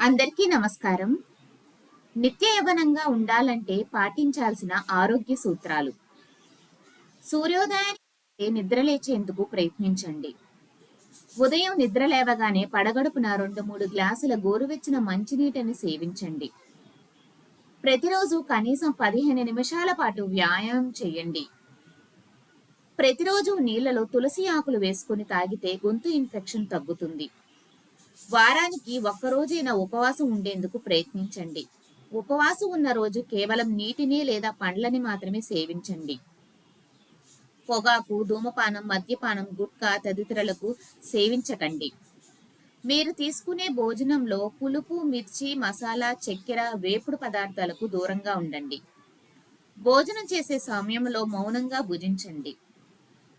అందరికీ నమస్కారం. నిత్య యవనంగా ఉండాలంటే పాటించాల్సిన ఆరోగ్య సూత్రాలు. సూర్యోదయానికి నిద్రలేచేందుకు ప్రయత్నించండి. ఉదయం నిద్ర లేవగానే పడగడుపున రెండు మూడు గ్లాసుల గోరువెచ్చిన మంచినీటిని సేవించండి. ప్రతిరోజు కనీసం పదిహేను నిమిషాల పాటు వ్యాయామం చేయండి. ప్రతిరోజు నీళ్ళలో తులసి ఆకులు వేసుకుని తాగితే గొంతు ఇన్ఫెక్షన్ తగ్గుతుంది. వారానికి ఒక్కరోజైనా ఉపవాసం ఉండేందుకు ప్రయత్నించండి. ఉపవాసం ఉన్న రోజు కేవలం నీటిని లేదా పండ్లని మాత్రమే సేవించండి. పొగాకు ధూమపానం మద్యపానం గుట్కా తదితరులకు సేవించకండి. మీరు తీసుకునే భోజనంలో పులుపు మిర్చి మసాలా చక్కెర వేపుడు పదార్థాలకు దూరంగా ఉండండి. భోజనం చేసే సమయంలో మౌనంగా భుజించండి.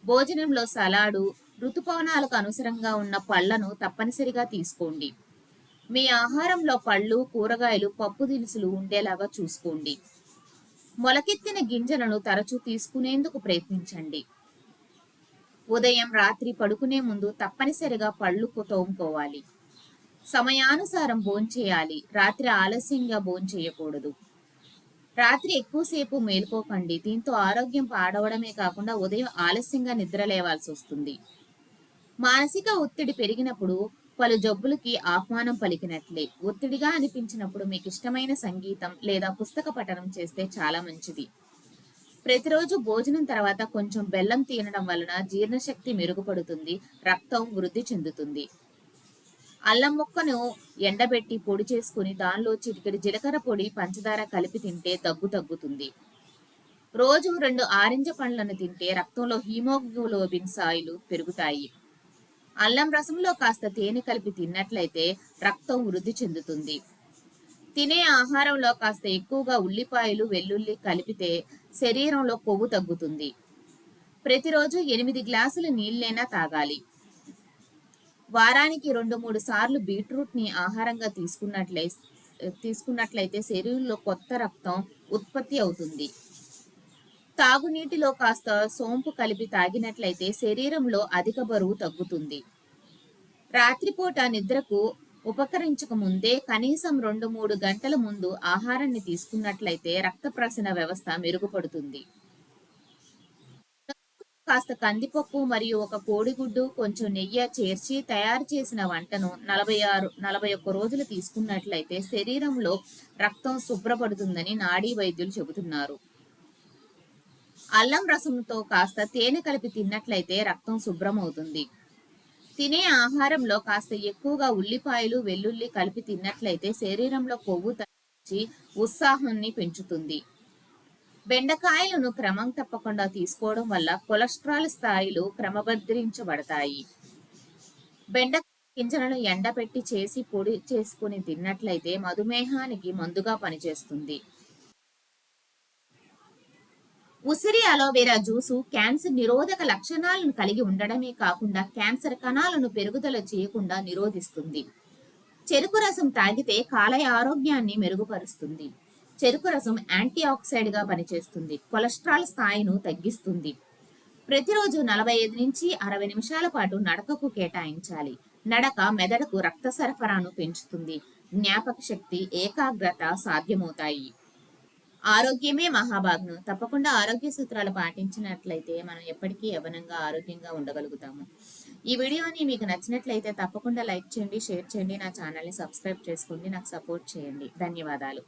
భోజనంలో సలాడు ఋతుపవనాలకు అనుసరంగా ఉన్న పళ్ళను తప్పనిసరిగా తీసుకోండి. మీ ఆహారంలో పళ్ళు కూరగాయలు పప్పు దినుసులు ఉండేలాగా చూసుకోండి. మొలకెత్తిన గింజలను తరచూ తీసుకునేందుకు ప్రయత్నించండి. ఉదయం రాత్రి పడుకునే ముందు తప్పనిసరిగా పళ్ళు తోముకోవాలి. సమయానుసారం భోంచేయాలి రాత్రి ఆలస్యంగా భోంచేయకూడదు రాత్రి ఎక్కువసేపు మేల్కోకండి. దీంతో ఆరోగ్యం పాడవడమే కాకుండా ఉదయం ఆలస్యంగా నిద్ర లేవాల్సి వస్తుంది. మానసిక ఒత్తిడి పెరిగినప్పుడు పలు జబ్బులకి ఆహ్వానం పలికినట్లే. ఒత్తిడిగా అనిపించినప్పుడు మీకు ఇష్టమైన సంగీతం లేదా పుస్తక పఠనం చేస్తే చాలా మంచిది. ప్రతిరోజు భోజనం తర్వాత కొంచెం బెల్లం తినడం వలన జీర్ణశక్తి మెరుగుపడుతుంది రక్తం వృద్ధి చెందుతుంది. అల్లం ముక్కను ఎండబెట్టి పొడి చేసుకుని దానిలో చిటికెడు జీలకర్ర పొడి పంచదార కలిపి తింటే దగ్గు తగ్గుతుంది. రోజు రెండు ఆరెంజ పండ్లను తింటే రక్తంలో హీమోగ్లోబిన్ సాయిలు పెరుగుతాయి. అల్లం రసంలో కాస్త తేనె కలిపి తిన్నట్లయితే రక్తం వృద్ధి చెందుతుంది. తినే ఆహారంలో కాస్త ఎక్కువగా ఉల్లిపాయలు వెల్లుల్లి కలిపితే శరీరంలో కొవ్వు తగ్గుతుంది. ప్రతిరోజు ఎనిమిది గ్లాసుల నీళ్ళైనా తాగాలి. వారానికి రెండు మూడు సార్లు బీట్రూట్ని ఆహారంగా తీసుకున్నట్లయి తీసుకున్నట్లయితే శరీరంలో కొత్త రక్తం ఉత్పత్తి అవుతుంది. తాగునీటిలో కాస్త సోంపు కలిపి తాగినట్లయితే శరీరంలో అధిక బరువు తగ్గుతుంది. రాత్రిపూట నిద్రకు ఉపకరించక ముందే కనీసం రెండు మూడు గంటల ముందు ఆహారాన్ని తీసుకున్నట్లయితే రక్త ప్రసరణ వ్యవస్థ మెరుగుపడుతుంది. కాస్త కందిపప్పు మరియు ఒక కోడిగుడ్డు కొంచెం నెయ్యి చేర్చి తయారు చేసిన వంటను నలభై ఆరు నలభై ఒక్క రోజులు తీసుకున్నట్లయితే శరీరంలో రక్తం శుభ్రపడుతుందని నాడీ వైద్యులు చెబుతున్నారు. అల్లం రసంతో కాస్త తేనె కలిపి తిన్నట్లయితే రక్తం శుభ్రమవుతుంది. తినే ఆహారంలో కాస్త ఎక్కువగా ఉల్లిపాయలు వెల్లుల్లి కలిపి తిన్నట్లయితే శరీరంలో కొవ్వు తగ్గించి ఉత్సాహాన్ని పెంచుతుంది. బెండకాయలను క్రమం తప్పకుండా తీసుకోవడం వల్ల కొలెస్ట్రాల్ స్థాయిలు క్రమబద్ధరించబడతాయి బెండకాయ గింజలను ఎండపెట్టి చేసి పొడి చేసుకుని తిన్నట్లయితే మధుమేహానికి మందుగా పనిచేస్తుంది. ఉసిరి అలోవెరా జ్యూసు క్యాన్సర్ నిరోధక లక్షణాలను కలిగి ఉండడమే కాకుండా క్యాన్సర్ కణాలను పెరుగుదల చేయకుండా నిరోధిస్తుంది. చెరుకు రసం తాగితే కాలయ ఆరోగ్యాన్ని మెరుగుపరుస్తుంది. చెరుకు రసం యాంటీ ఆక్సైడ్గా పనిచేస్తుంది. కొలెస్ట్రాల్ స్థాయిను తగ్గిస్తుంది. ప్రతిరోజు నలభై ఐదు నుంచి అరవై నిమిషాల పాటు నడకకు కేటాయించాలి. నడక మెదడుకు రక్త సరఫరాను పెంచుతుంది. జ్ఞాపక శక్తి ఏకాగ్రత సాధ్యమవుతాయి. ఆరోగ్యమే మహాభాగ్యం. తప్పకుండా ఆరోగ్య సూత్రాలు పాటించినట్లయితే మనం ఎప్పటికీ యవనంగా ఆరోగ్యంగా ఉండగలుగుతాము. ఈ వీడియోని మీకు నచ్చినట్లయితే తప్పకుండా లైక్ చేయండి షేర్ చేయండి నా ఛానల్ని సబ్స్క్రైబ్ చేసుకోండి నాకు సపోర్ట్ చేయండి. ధన్యవాదాలు.